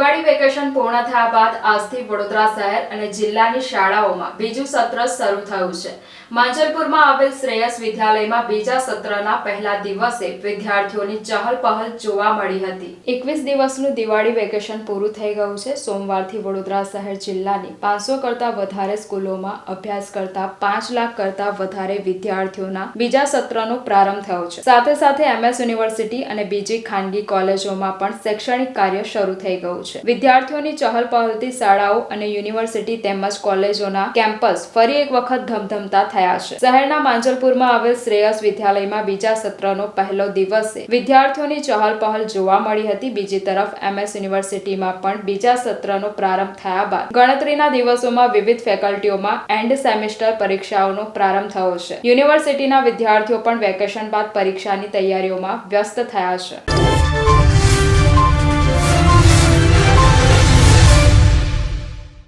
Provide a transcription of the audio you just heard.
Diwali vacation પૂર્ણ થયા બાદ આજથી વડોદરા શહેર અને જિલ્લાની શાળાઓમાં બીજું સત્ર શરૂ થયું છે. માંજલપુરમાં આવેલ શ્રેયસ વિદ્યાલયમાં બીજા સત્રના પહેલા દિવસે વિદ્યાર્થીઓની ચહલ પહલ જોવા મળી હતી. એકવીસ દિવસનું દિવાળી વેકેશન પૂરું થઈ ગયું છે. સોમવારથી વડોદરા શહેર જિલ્લાની પાંચસો કરતા વધારે સ્કૂલોમાં અભ્યાસ કરતા પાંચ લાખ કરતા વધારે વિદ્યાર્થીઓના બીજા સત્રનો પ્રારંભ થયો છે. સાથે સાથે એમએસ યુનિવર્સિટી અને બીજી ખાનગી કોલેજોમાં પણ શૈક્ષણિક કાર્ય શરૂ થઈ ગયું છે. વિદ્યાર્થીઓની ચહલપહલથી શાળાઓ અને યુનિવર્સિટી તેમજ કોલેજોના કેમ્પસ ફરી એક વખત ધમધમતા થયા છે. શહેરના માંજલપુરમાં આવેલ શ્રેયસ વિદ્યાલયમાં બીજા સત્રનો પહેલો દિવસે વિદ્યાર્થીઓની ચહલપહલ જોવા મળી હતી. બીજી તરફ એમએસ યુનિવર્સિટીમાં પણ બીજા સત્રનો પ્રારંભ થયા બાદ ગણતરીના દિવસોમાં વિવિધ ફેકલ્ટીઓમાં એન્ડ સેમેસ્ટર પરીક્ષાઓનો પ્રારંભ થયો છે. યુનિવર્સિટીના વિદ્યાર્થીઓ પણ વેકેશન બાદ પરીક્ષાની તૈયારીઓમાં વ્યસ્ત થયા છે.